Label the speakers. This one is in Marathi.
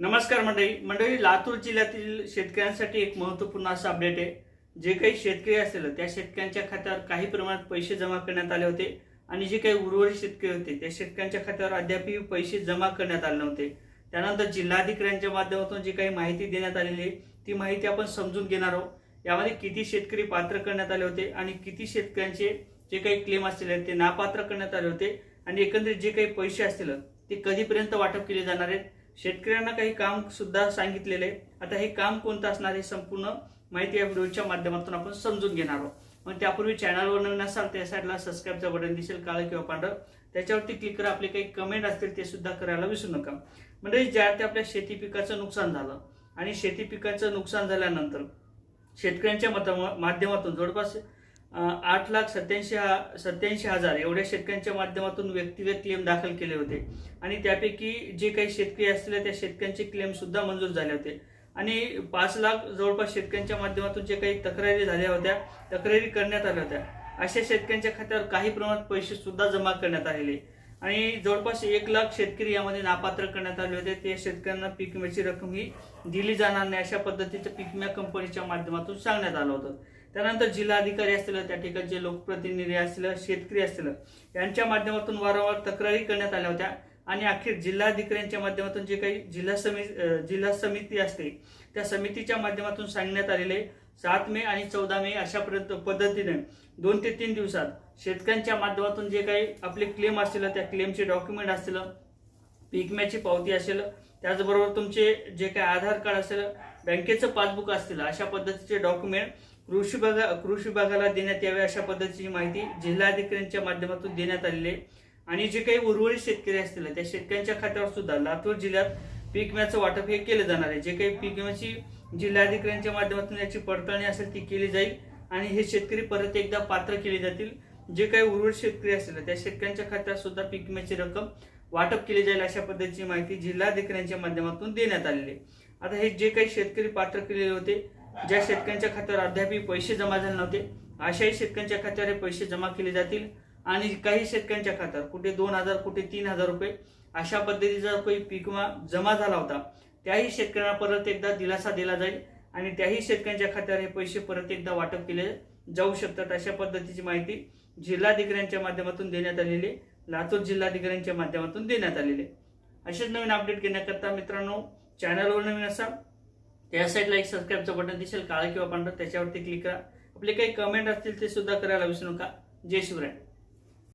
Speaker 1: नमस्कार मंडळी. मंडळी लातूर जिल्ह्यातील शेतकऱ्यांसाठी एक महत्त्वपूर्ण असं अपडेट आहे. जे काही शेतकरी असेल त्या शेतकऱ्यांच्या खात्यावर काही प्रमाणात पैसे जमा करण्यात आले होते आणि जे काही उर्वरित शेतकरी होते त्या शेतकऱ्यांच्या खात्यावर अद्यापही पैसे जमा करण्यात आले नव्हते. त्यानंतर जिल्हाधिकाऱ्यांच्या माध्यमातून जी काही माहिती देण्यात आलेली आहे ती माहिती आपण समजून घेणार आहोत. यामध्ये किती शेतकरी पात्र करण्यात आले होते आणि किती शेतकऱ्यांचे जे काही क्लेम असतील ते नापात्र करण्यात आले होते आणि एकंदरीत जे काही पैसे असतील ते कधीपर्यंत वाटप केले जाणार आहेत शेतकऱ्यांना काही काम सुद्धा सांगितलेलं आहे. आता हे काम कोणतं असणार हे संपूर्ण माहिती या व्हिडिओच्या माध्यमातून आपण समजून घेणार आहोत. मग त्यापूर्वी चॅनलवर नवीन असाल त्या साईडला सबस्क्राईबचं बटन दिसेल काळं किंवा पांढरं. त्याच्यावरती क्लिक करा. आपले काही कमेंट असतील ते सुद्धा करायला विसरू नका. म्हणजे ज्या ते आपल्या शेती पिकाचं नुकसान झालं आणि शेती पिकाचं नुकसान झाल्यानंतर शेतकऱ्यांच्या मता माध्यमातून जवळपास आठ लाख सत्याऐंशी सत्याऐंशी हजार एवढ्या शेतकऱ्यांच्या माध्यमातून व्यक्तिगत क्लेम दाखल केले होते. आणि त्यापैकी जे काही शेतकरी असतील त्या शेतकऱ्यांचे क्लेम सुद्धा मंजूर झाले होते. आणि पाच लाख जवळपास शेतकऱ्यांच्या माध्यमातून जे काही तक्रारी झाल्या होत्या तक्रारी करण्यात आल्या होत्या अशा शेतकऱ्यांच्या खात्यावर काही प्रमाणात पैसे सुद्धा जमा करण्यात आलेले. आणि जवळपास एक लाख शेतकरी यामध्ये नापात्र करण्यात आले होते. ते शेतकऱ्यांना पीक विम्याची रक्कम ही दिली जाणार नाही अशा पद्धतीचं पीक विमा कंपनीच्या माध्यमातून सांगण्यात आलं होतं. त्यानंतर जिल्हाधिकारी असतील त्या ठिकाणचे लोकप्रतिनिधी असतील शेतकरी असतील यांच्या माध्यमातून वारंवार तक्रारी करण्यात आल्या होत्या. आणि अखेर जिल्हाधिकाऱ्यांच्या माध्यमातून जे काही जिल्हा समिती जिल्हा समिती असते त्या समितीच्या माध्यमातून सांगण्यात आलेले सात मे आणि चौदा मे अशा पद्धतीने दोन ते तीन दिवसात शेतकऱ्यांच्या माध्यमातून जे काही आपले क्लेम असतील त्या क्लेमचे डॉक्युमेंट असतील पीकम्याची पावती असेल त्याचबरोबर तुमचे जे काही आधार कार्ड असेल बँकेचं पासबुक असतील अशा पद्धतीचे डॉक्युमेंट कृषी भागा कृषी विभागाला देण्यात यावे अशा पद्धतीची माहिती जिल्हाधिकाऱ्यांच्या माध्यमातून देण्यात आलेली आहे. आणि जे काही उर्वरित शेतकरी असतील त्या शेतकऱ्यांच्या खात्यावर सुद्धा लातूर जिल्ह्यात पीक विम्याचं वाटप हे केलं जाणार आहे. जे काही पीक विम्याची जिल्हाधिकाऱ्यांच्या माध्यमातून याची पडताळणी असेल ती केली जाईल. आणि हे शेतकरी परत एकदा पात्र केले जातील. जे काही उर्वरित शेतकरी असतील त्या शेतकऱ्यांच्या खात्यात सुद्धा पीक विम्याची रक्कम वाटप केली जाईल अशा पद्धतीची माहिती जिल्हाधिकाऱ्यांच्या माध्यमातून देण्यात आलेली आहे. आता हे जे काही शेतकरी पात्र केलेले होते ज्या शेतकऱ्यांच्या खात्यावर अद्यापही पैसे जमा झाले नव्हते अशाही शेतकऱ्यांच्या खात्यावर हे पैसे जमा केले जातील आणि काही शेतकऱ्यांच्या खात्यावर कुठे दोन हजार कुठे तीन हजार रुपये अशा पद्धतीचा काही पीक विमा जमा झाला होता त्याही शेतकऱ्यांना परत एकदा दिलासा दिला जाईल आणि त्याही शेतकऱ्यांच्या खात्यावर हे पैसे परत एकदा वाटप केले जाऊ शकतात अशा पद्धतीची माहिती जिल्हाधिकाऱ्यांच्या माध्यमातून देण्यात आलेली आहे. लातूर जिल्हाधिकाऱ्यांच्या माध्यमातून देण्यात आलेले असेच नवीन अपडेट घेण्याकरता मित्रांनो चॅनलवर नवीन असाल त्या साईडला एक सबस्क्राईबचं बटन दिसेल काळं किंवा पांढरं त्याच्यावरती क्लिक करा. आपले काही कमेंट असतील ते सुद्धा करायला विसरू नका. जय शिवराय.